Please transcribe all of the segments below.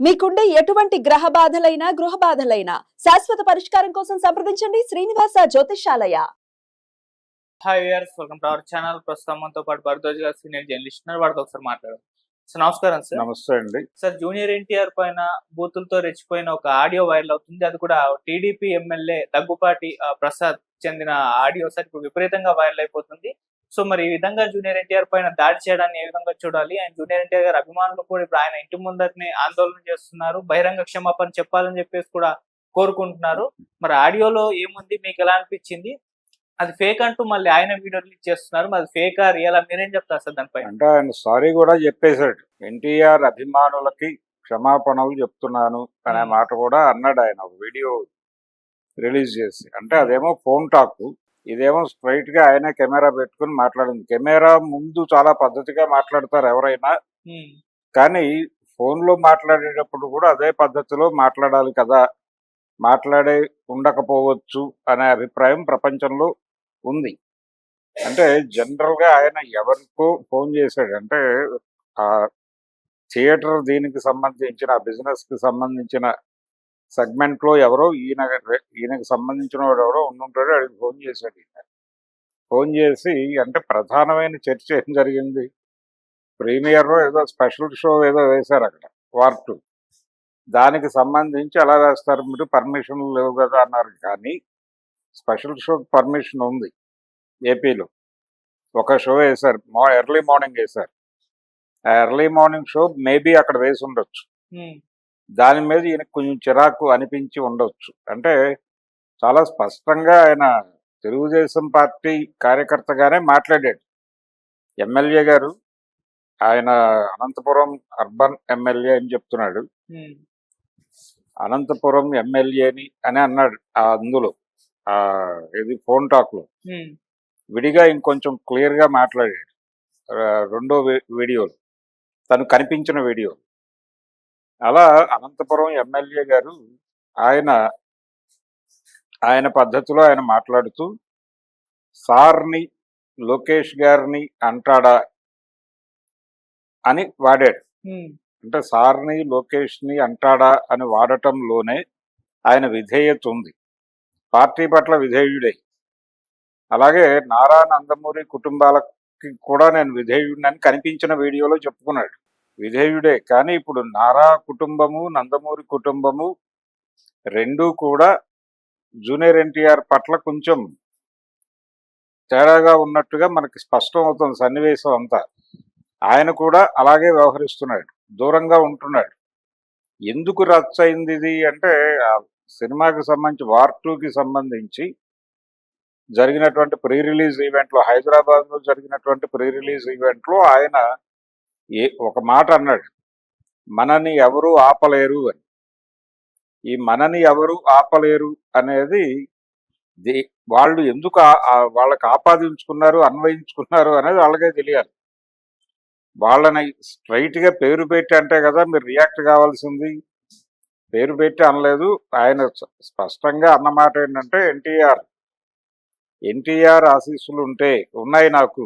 మీకుండే ఎటువంటి గ్రహ బాధలైనా గృహ బాధలైనా శాశ్వత పరిష్కారం కోసం సంప్రదించండి Srinivasa Jyotishalaya hi viewers welcome to our channel ప్రస్తుతం మనతో పాటు భరద్వాజ్ గారు సీనియర్ జర్నలిస్ట్ ఉన్నారు. వాడితో ఒకసారి మాట్లాడదాం. సార్ నమస్కారం సార్ నమస్తే అండి. సార్ జూనియర్ ఎన్టీఆర్ పైన బూతులతో రెచ్చిపోయిన ఒక ఆడియో వైరల్ అవుతుంది. అది కూడా టీడీపీ ఎమ్మెల్యే దగ్గుపాటి ప్రసాద్ చెందిన ఆడియో. సార్ ఇప్పుడు విపరీతంగా వైరల్ అయిపోతుంది. సో మరి ఈ విధంగా జూనియర్ ఎన్టీఆర్ పైన దాడి చేయడాన్ని ఏ విధంగా చూడాలి? అండ్ జూనియర్ ఎన్టీఆర్ గారి అభిమానులు కూడా ఇప్పుడు ఆయన ఇంటి ముందరనే ఆందోళన చేస్తున్నారు. బహిరంగ క్షమాపణ చెప్పాలని చెప్పేసి కూడా కోరుకుంటున్నారు. మరి ఆడియోలో ఏముంది? మీకు ఎలా అనిపించింది? అది ఫేక్ అంటూ మళ్ళీ ఆయన వీడియో రిలీజ్ చేస్తున్నారు. మరి ఫేక్ రియల్ మీరేం చెప్తారు సార్ దానిపై? అంటే ఆయన సారీ కూడా చెప్పేశాడు. ఎన్టీఆర్ అభిమానులకి క్షమాపణలు చెప్తున్నాను అనే. మాట కూడా అన్నాడు ఆయన ఒక వీడియో రిలీజ్ చేసి. అంటే అదేమో ఫోన్ టాక్ ఇదేమో స్ట్రైట్గా ఆయన కెమెరా పెట్టుకుని మాట్లాడింది. కెమెరా ముందు చాలా పద్ధతిగా మాట్లాడతారు ఎవరైనా. కానీ ఫోన్లో మాట్లాడేటప్పుడు కూడా అదే పద్ధతిలో మాట్లాడాలి కదా. మాట్లాడే ఉండకపోవచ్చు అనే అభిప్రాయం ప్రపంచంలో ఉంది. అంటే జనరల్గా ఆయన ఎవరికో ఫోన్ చేశాడు. అంటే ఆ థియేటర్ దీనికి సంబంధించిన బిజినెస్కి సంబంధించిన సెగ్మెంట్లో ఎవరో ఈయన ఈయనకు సంబంధించిన వాడు ఎవరో ఉండుంటాడు అడిగి ఫోన్ చేశాడు ఈయన. ఫోన్ చేసి అంటే ప్రధానమైన చర్చ ఏం జరిగింది? ప్రీమియర్ ఏదో స్పెషల్ షో ఏదో వేశారు అక్కడ వార్ టూ. దానికి సంబంధించి ఎలా వేస్తారు? మీరు పర్మిషన్ లేవు కదా అన్నారు. కానీ స్పెషల్ షో పర్మిషన్ ఉంది ఏపీలో. ఒక షో వేశారు మా ఎర్లీ మార్నింగ్ వేశారు. ఆ ఎర్లీ మార్నింగ్ షో మేబీ అక్కడ వేసి ఉండొచ్చు. దాని మీద ఈయనకు కొంచెం చిరాకు అనిపించి ఉండొచ్చు. అంటే చాలా స్పష్టంగా ఆయన తెలుగుదేశం పార్టీ కార్యకర్తగానే మాట్లాడాడు. ఎమ్మెల్యే గారు ఆయన అనంతపురం అర్బన్ ఎమ్మెల్యే అని చెప్తున్నాడు. అనంతపురం ఎమ్మెల్యేని అని అన్నాడు ఆ అందులో ఆ ఇది ఫోన్ టాక్లో విడిగా ఇంకొంచెం క్లియర్గా మాట్లాడాడు రెండో వీడియోలో. తను కనిపించిన వీడియో అలా అనంతపురం ఎమ్మెల్యే గారు ఆయన ఆయన పద్ధతిలో ఆయన మాట్లాడుతూ సార్ని లోకేష్ గారిని అంటాడా? అని వాడాడు. అంటే సార్ని లోకేష్ని అంటాడా అని వాడటంలోనే ఆయన విధేయత ఉంది. పార్టీ పట్ల విధేయుడే. అలాగే నారా నందమూరి కుటుంబాలకి కూడా నేను విధేయుడిని కనిపించిన వీడియోలో చెప్పుకున్నాడు. విధేయుడే. కానీ ఇప్పుడు నారా కుటుంబము నందమూరి కుటుంబము రెండూ కూడా జూనియర్ ఎన్టీఆర్ పట్ల కొంచెం తేడాగా ఉన్నట్టుగా మనకి స్పష్టం అవుతుంది సన్నివేశం అంతా. ఆయన కూడా అలాగే వ్యవహరిస్తున్నాడు. దూరంగా ఉంటున్నాడు. ఎందుకు రచ్చ అయింది ఇది అంటే ఆ సినిమాకి సంబంధించి వార్ టూకి సంబంధించి జరిగినటువంటి ప్రీ రిలీజ్ ఈవెంట్లో హైదరాబాద్లో జరిగినటువంటి ప్రీ రిలీజ్ ఈవెంట్లో ఆయన ఏ ఒక మాట అన్నాడు. మనని ఎవరు ఆపలేరు అని. ఈ మనని ఎవరు ఆపలేరు అనేది వాళ్ళు ఎందుకు వాళ్ళకి ఆపాదించుకున్నారు అన్వయించుకున్నారు అనేది వాళ్ళకే తెలియాలి. వాళ్ళని స్ట్రైట్గా పేరు పెట్టి అంటే కదా మీరు రియాక్ట్ కావాల్సింది. పేరు పెట్టి అనలేదు. ఆయన స్పష్టంగా అన్నమాట ఏంటంటే ఎన్టీఆర్ ఎన్టీఆర్ ఆశీస్సులు ఉంటే ఉన్నాయి నాకు.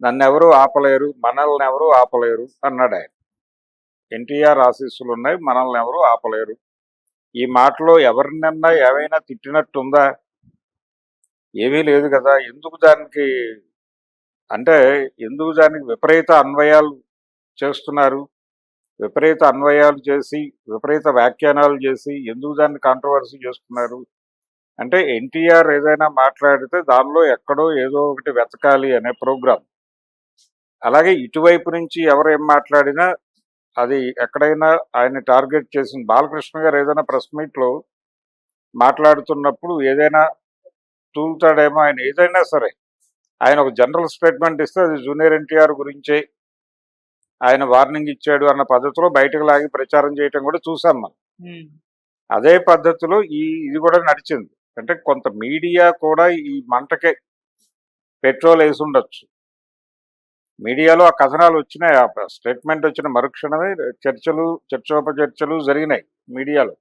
నన్ను ఎవరు ఆపలేరు మనల్ని ఎవరు ఆపలేరు అన్నాడు ఆయన. ఎన్టీఆర్ ఆశీస్సులు ఉన్నాయి మనల్ని ఎవరు ఆపలేరు. ఈ మాటలో ఎవరినన్నా ఏమైనా తిట్టినట్టుందా? ఏమీ లేదు కదా ఎందుకు దానికి అంటే ఎందుకు దానికి విపరీత అన్వయాలు చేస్తున్నారు? విపరీత అన్వయాలు చేసి విపరీత వ్యాఖ్యానాలు చేసి ఎందుకు దాన్ని కాంట్రవర్సీ చేస్తున్నారు? అంటే ఎన్టీఆర్ ఏదైనా మాట్లాడితే దానిలో ఎక్కడో ఏదో ఒకటి వెతకాలి అనే ప్రోగ్రాం. అలాగే ఇటువైపు నుంచి ఎవరు ఏం మాట్లాడినా అది ఎక్కడైనా ఆయన టార్గెట్ చేసిన బాలకృష్ణ గారు ఏదైనా ప్రెస్ మీట్లో మాట్లాడుతున్నప్పుడు ఏదైనా తూలుతాడేమో ఆయన ఏదైనా సరే ఆయన ఒక జనరల్ స్టేట్మెంట్ ఇస్తే అది జూనియర్ ఎన్టీఆర్ గురించే ఆయన వార్నింగ్ ఇచ్చాడు అన్న పద్ధతిలో బయటకు లాగి ప్రచారం చేయటం కూడా చూసాం మనం. అదే పద్ధతిలో ఈ ఇది కూడా నడిచింది. అంటే కొంత మీడియా కూడా ఈ మంటకే పెట్రోల్ వేసి ఉండొచ్చు. మీడియాలో ఆ కథనాలు వచ్చినాయి ఆ స్టేట్మెంట్ వచ్చిన మరుక్షణమే చర్చలు చర్చోపచర్చలు జరిగినాయి మీడియాలో.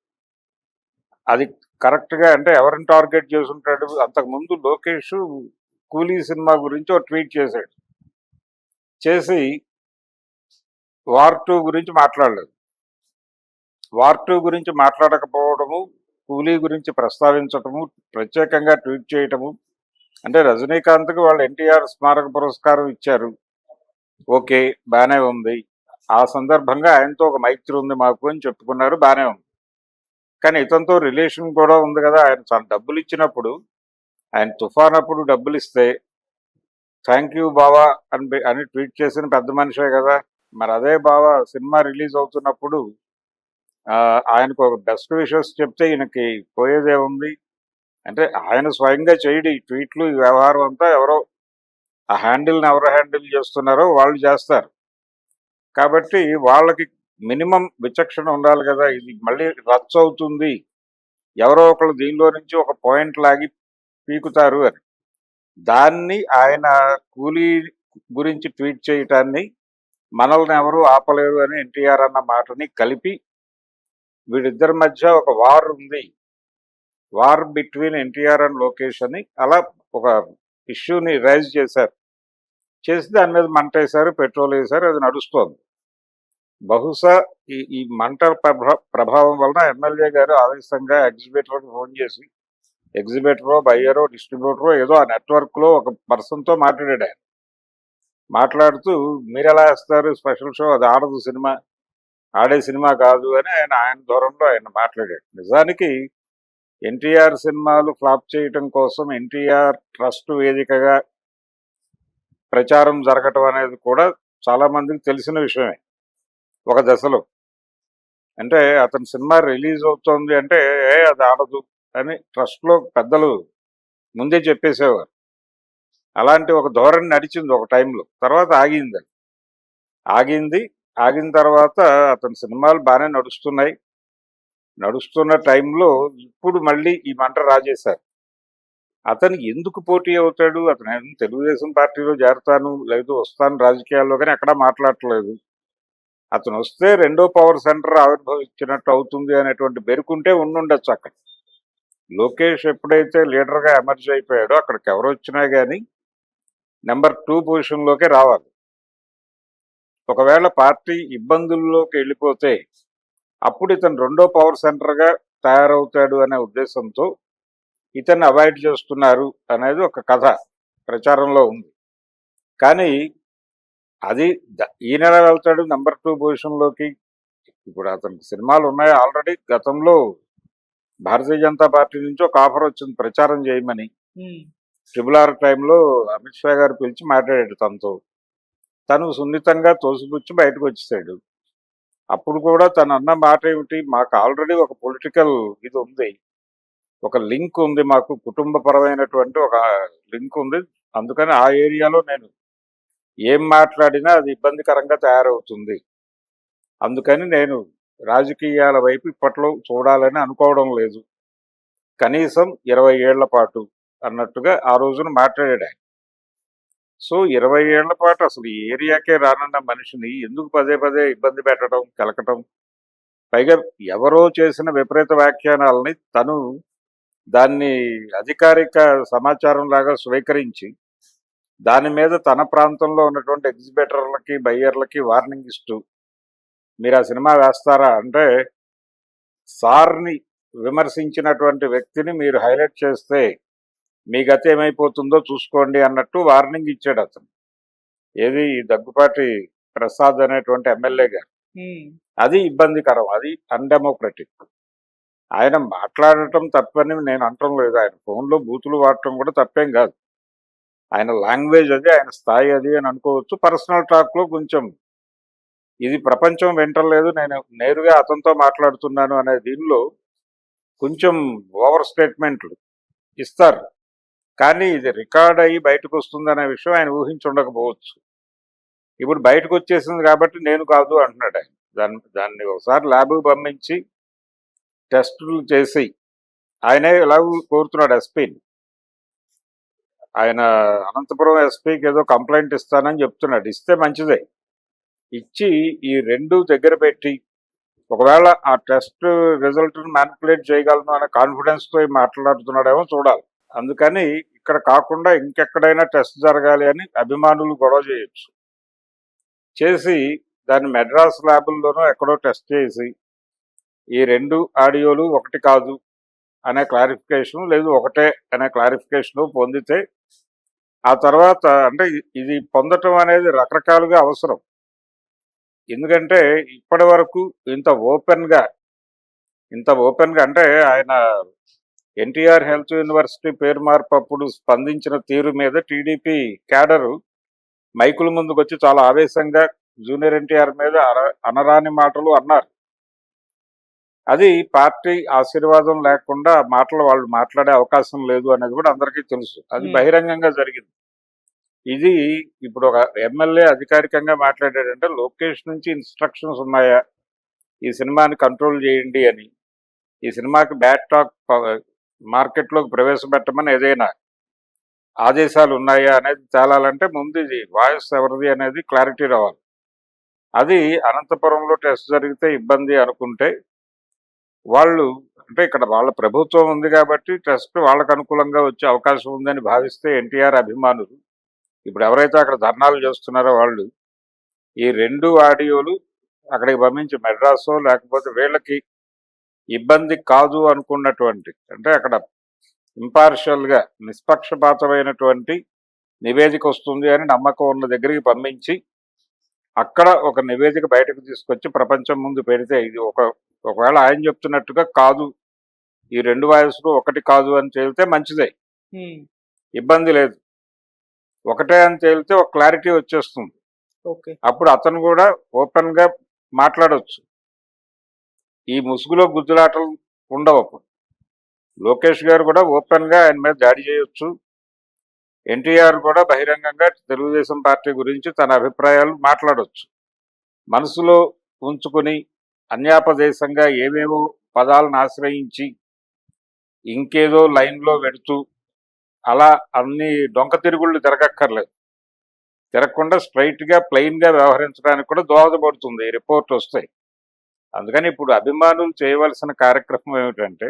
అది కరెక్ట్గా అంటే ఎవరిని టార్గెట్ చేసి అంతకుముందు లోకేష్ కూలీ సినిమా గురించి ఒక ట్వీట్ చేశాడు. చేసి వార్ టూ గురించి మాట్లాడలేదు. వార్ టూ గురించి మాట్లాడకపోవడము కూలీ గురించి ప్రస్తావించటము ప్రత్యేకంగా ట్వీట్ చేయటము అంటే రజనీకాంత్కి వాళ్ళు ఎన్టీఆర్ స్మారక పురస్కారం ఇచ్చారు. ఓకే బాగానే ఉంది. ఆ సందర్భంగా ఆయనతో ఒక మైత్రి ఉంది మాకు అని చెప్పుకున్నారు బాగానే ఉంది. కానీ ఇతనితో రిలేషన్ కూడా ఉంది కదా ఆయన చాలా డబ్బులు ఇచ్చినప్పుడు ఆయన తుఫాన్ అప్పుడు డబ్బులు ఇస్తే థ్యాంక్ యూ బావా అని అని ట్వీట్ చేసిన పెద్ద మనిషే కదా. మరి అదే బావా సినిమా రిలీజ్ అవుతున్నప్పుడు ఆ, ఆయనకు ఒక బెస్ట్ విషెస్ చెప్తే ఈయనకి పోయేదే ఉంది అంటే ఆయన స్వయంగా చేయడు ఈ ట్వీట్లు ఈ వ్యవహారం అంతా ఎవరో ఆ హ్యాండిల్ని ఎవరు హ్యాండిల్ చేస్తున్నారో వాళ్ళు చేస్తారు. కాబట్టి వాళ్ళకి మినిమం విచక్షణ ఉండాలి కదా ఇది మళ్ళీ రచ్చ అవుతుంది. ఎవరో ఒకళ్ళు దీనిలో నుంచి ఒక పాయింట్ లాగి పీకుతారు అని. దాన్ని ఆయన కూలీ గురించి ట్వీట్ చేయటాన్ని మనల్ని ఎవరు ఆపలేరు అని ఎన్టీఆర్ అన్న మాటని కలిపి వీడిద్దరి మధ్య ఒక వార్ ఉంది. War between NTR and Lokesh అని. అలా ఒక ఇష్యూని రైజ్ చేశారు. చేసి దాని మీద మంట వేశారు పెట్రోల్ వేశారు అది నడుస్తోంది. బహుశా ఈ ఈ మంట ప్రభావం వలన ఎమ్మెల్యే గారు ఆవేశంగా ఎగ్జిబిటర్కి ఫోన్ చేసి ఎగ్జిబిటరో బయ్యరో డిస్ట్రిబ్యూటరో ఏదో ఆ నెట్వర్క్లో ఒక పర్సన్తో మాట్లాడాడు ఆయన. మాట్లాడుతూ మీరు ఎలా వేస్తారు? Special show? అది ఆడదు సినిమా. ఆడే సినిమా కాదు అని ఆయన ఆయన దూరంలో ఆయన మాట్లాడాడు. నిజానికి ఎన్టీఆర్ సినిమాలు ఫ్లాప్ చేయటం కోసం ఎన్టీఆర్ ట్రస్ట్ వేదికగా ప్రచారం జరగటం అనేది కూడా చాలా మందికి తెలిసిన విషయమే. ఒక దశలో. అంటే అతని సినిమా రిలీజ్ అవుతోంది అంటే ఏ అది ఆడదు అని ట్రస్ట్లో పెద్దలు ముందే చెప్పేసేవారు. అలాంటి ఒక ధోరణి నడిచింది ఒక టైంలో. తర్వాత ఆగింది ఆగింది. ఆగిన తర్వాత అతని సినిమాలు బాగానే నడుస్తున్నాయి. నడుస్తున్న టైంలో ఇప్పుడు మళ్ళీ ఈ మంట రాజేశారు. అతను ఎందుకు పోటీ అవుతాడు? అతను తెలుగుదేశం పార్టీలో చేరతాను లేదు వస్తాను రాజకీయాల్లో కానీ ఎక్కడా మాట్లాడట్లేదు. అతను వస్తే రెండో పవర్ సెంటర్ ఆవిర్భవించినట్టు అవుతుంది అనేటువంటి బెరుకుంటే ఉండుండొచ్చు అక్కడ. లోకేష్ ఎప్పుడైతే లీడర్గా ఎమర్జ్ అయిపోయాడో అక్కడికి ఎవరు వచ్చినా కానీ నెంబర్ టూ పొజిషన్లోకే రావాలి. ఒకవేళ పార్టీ ఇబ్బందుల్లోకి వెళ్ళిపోతే అప్పుడు ఇతను రెండో పవర్ సెంటర్గా తయారవుతాడు అనే ఉద్దేశంతో ఇతన్ని అవాయిడ్ చేస్తున్నారు అనేది ఒక కథ ప్రచారంలో ఉంది. కానీ అది ఈ నెల వెళ్తాడు నెంబర్ టూ పొజిషన్లోకి ఇప్పుడు అతనికి సినిమాలు ఉన్నాయి ఆల్రెడీ గతంలో భారతీయ జనతా పార్టీ నుంచి ఒక ఆఫర్ వచ్చింది ప్రచారం చేయమని. ఉమ్, ట్రిబుల్ ఆర్ టైంలో అమిత్ షా గారు పిలిచి మాట్లాడాడు తనతో. తను సున్నితంగా తోసిపుచ్చి బయటకు వచ్చేసాడు. అప్పుడు కూడా తను అన్న మాట ఏమిటి? మాకు ఆల్రెడీ ఒక పొలిటికల్ ఇది ఉంది. ఒక లింక్ ఉంది మాకు కుటుంబపరమైనటువంటి ఒక లింక్ ఉంది. అందుకని ఆ ఏరియాలో నేను ఏం మాట్లాడినా అది ఇబ్బందికరంగా తయారవుతుంది. అందుకని నేను రాజకీయాల వైపు ఇప్పట్లో చూడాలని అనుకోవడం లేదు. కనీసం ఇరవై ఏళ్ళ పాటు అన్నట్టుగా ఆ రోజున మాట్లాడాడు సో ఇరవై ఏళ్ళ పాటు అసలు ఈ ఏరియాకే రానున్న మనిషిని ఎందుకు పదే పదే ఇబ్బంది పెట్టడం కలకటం? పైగా ఎవరో చేసిన విపరీత వ్యాఖ్యానాలని తను దాన్ని అధికారిక సమాచారం లాగా స్వీకరించి దాని మీద తన ప్రాంతంలో ఉన్నటువంటి ఎగ్జిబిటర్లకి బయ్యర్లకి వార్నింగ్ ఇస్తూ మీరు ఆ సినిమా వేస్తారా? అంటే సార్ని విమర్శించినటువంటి వ్యక్తిని మీరు హైలైట్ చేస్తే మీ గతి ఏమైపోతుందో చూసుకోండి అన్నట్టు వార్నింగ్ ఇచ్చాడు అతను. ఏది ఈ దగ్గుపాటి ప్రసాద్ అనేటువంటి ఎమ్మెల్యే గారు. అది ఇబ్బందికరం. అది అన్డెమోక్రటిక్ ఆయన మాట్లాడటం తప్పని నేను అంటం లేదు. ఆయన ఫోన్లో బూతులు వాడటం కూడా తప్పేం కాదు. ఆయన లాంగ్వేజ్ అది ఆయన స్థాయి అది అని అనుకోవచ్చు. పర్సనల్ టాక్లో కొంచెం ఇది ప్రపంచం వింటలేదు. నేను నేరుగా అతనితో మాట్లాడుతున్నాను అనే దీనిలో కొంచెం ఓవర్ స్టేట్మెంట్లు ఇస్తారు. కానీ ఇది రికార్డ్ అయ్యి బయటకు వస్తుంది అనే విషయం ఆయన ఊహించుండకపోవచ్చు. ఇప్పుడు బయటకు వచ్చేసింది కాబట్టి నేను కాదు అంటున్నాడు ఆయన. దాన్ని దాన్ని ఒకసారి ల్యాబ్ పంపించి టెస్టులు చేసి ఆయనే ఇలా కోరుతున్నాడు ఎస్పీని ఆయన అనంతపురం ఎస్పీకి ఏదో కంప్లైంట్ ఇస్తానని చెప్తున్నాడు. ఇస్తే మంచిదే. ఇచ్చి ఈ రెండు దగ్గర పెట్టి ఒకవేళ ఆ టెస్ట్ రిజల్ట్ మ్యానిపులేట్ చేయగలను అనే కాన్ఫిడెన్స్తో మాట్లాడుతున్నాడేమో చూడాలి. అందుకని ఇక్కడ కాకుండా ఇంకెక్కడైనా టెస్ట్ జరగాలి అని అభిమానులు గొడవ చేయొచ్చు. చేసి దాన్ని మెడ్రాస్ ల్యాబుల్లోనూ ఎక్కడో టెస్ట్ చేసి ఈ రెండు ఆడియోలు ఒకటి కాదు అనే క్లారిఫికేషన్ లేదు ఒకటే అనే క్లారిఫికేషను పొందితే ఆ తర్వాత అంటే ఇది పొందటం అనేది రకరకాలుగా అవసరం. ఎందుకంటే ఇప్పటి వరకు ఇంత ఓపెన్గా ఇంత ఓపెన్గా అంటే ఆయన ఎన్టీఆర్ హెల్త్ యూనివర్సిటీ పేరు మార్పు అప్పుడు స్పందించిన తీరు మీద టీడీపీ క్యాడరు మైకుల ముందుకు వచ్చి చాలా ఆవేశంగా జూనియర్ ఎన్టీఆర్ మీద అనరాని మాటలు అన్నారు. అది పార్టీ ఆశీర్వాదం లేకుండా మాటలు వాళ్ళు మాట్లాడే అవకాశం లేదు అనేది కూడా అందరికీ తెలుసు. అది. బహిరంగంగా జరిగింది. ఇది ఇప్పుడు ఒక ఎమ్మెల్యే అధికారికంగా మాట్లాడాడంటే లోకేష్ నుంచి ఇన్స్ట్రక్షన్స్ ఉన్నాయా? ఈ సినిమాని కంట్రోల్ చేయండి అని. ఈ సినిమాకి బ్యాడ్ టాక్ మార్కెట్లోకి ప్రవేశపెట్టమని ఏదైనా ఆదేశాలు ఉన్నాయా అనేది తేలాలంటే ముందు ఇది వాయిస్ ఎవరిది అనేది క్లారిటీ రావాలి. అది అనంతపురంలో టెస్ట్ జరిగితే ఇబ్బంది అనుకుంటే వాళ్ళు అంటే ఇక్కడ వాళ్ళ ప్రభుత్వం ఉంది కాబట్టి టెస్ట్ వాళ్ళకు అనుకూలంగా వచ్చే అవకాశం ఉందని భావిస్తే ఎన్టీఆర్ అభిమానులు ఇప్పుడు ఎవరైతే అక్కడ ధర్నాలు చేస్తున్నారో వాళ్ళు ఈ రెండు ఆడియోలు అక్కడికి పంపించి మెడ్రాసో లేకపోతే వీళ్ళకి ఇబ్బంది కాదు అనుకున్నటువంటి అంటే అక్కడ impartial గా నిష్పక్షపాతమైనటువంటి నివేదిక వస్తుంది అని నమ్మకం ఉన్న దగ్గరికి పంపించి అక్కడ ఒక నివేదిక బయటకు తీసుకొచ్చి ప్రపంచం ముందు పెడితే ఇది ఒక ఒకవేళ ఆయన చెప్తున్నట్టుగా కాదు. ఈ రెండు వాయిస్లు ఒకటి కాదు అని తేలితే మంచిదే. ఇబ్బంది లేదు. ఒకటే అని తేలితే ఒక క్లారిటీ వచ్చేస్తుంది. అప్పుడు అతను కూడా ఓపెన్గా మాట్లాడవచ్చు ఈ ముసుగులో గుద్దులాటలు ఉండవు అప్పుడు. లోకేష్ గారు కూడా ఓపెన్గా ఆయన మీద దాడి చేయొచ్చు. ఎన్టీఆర్ కూడా బహిరంగంగా తెలుగుదేశం పార్టీ గురించి తన అభిప్రాయాలు మాట్లాడవచ్చు మనసులో ఉంచుకుని అన్యాపదేశంగా ఏమేమో పదాలను ఆశ్రయించి ఇంకేదో లైన్లో పెడుతూ అలా అన్ని డొంక తిరుగుళ్ళు తిరగక్కర్లేదు. తిరగకుండా స్ట్రైట్గా ప్లెయిన్గా వ్యవహరించడానికి కూడా దోహదపడుతుంది. రిపోర్ట్ వస్తాయి అందుకని ఇప్పుడు అభిమానులు చేయవలసిన కార్యక్రమం ఏమిటంటే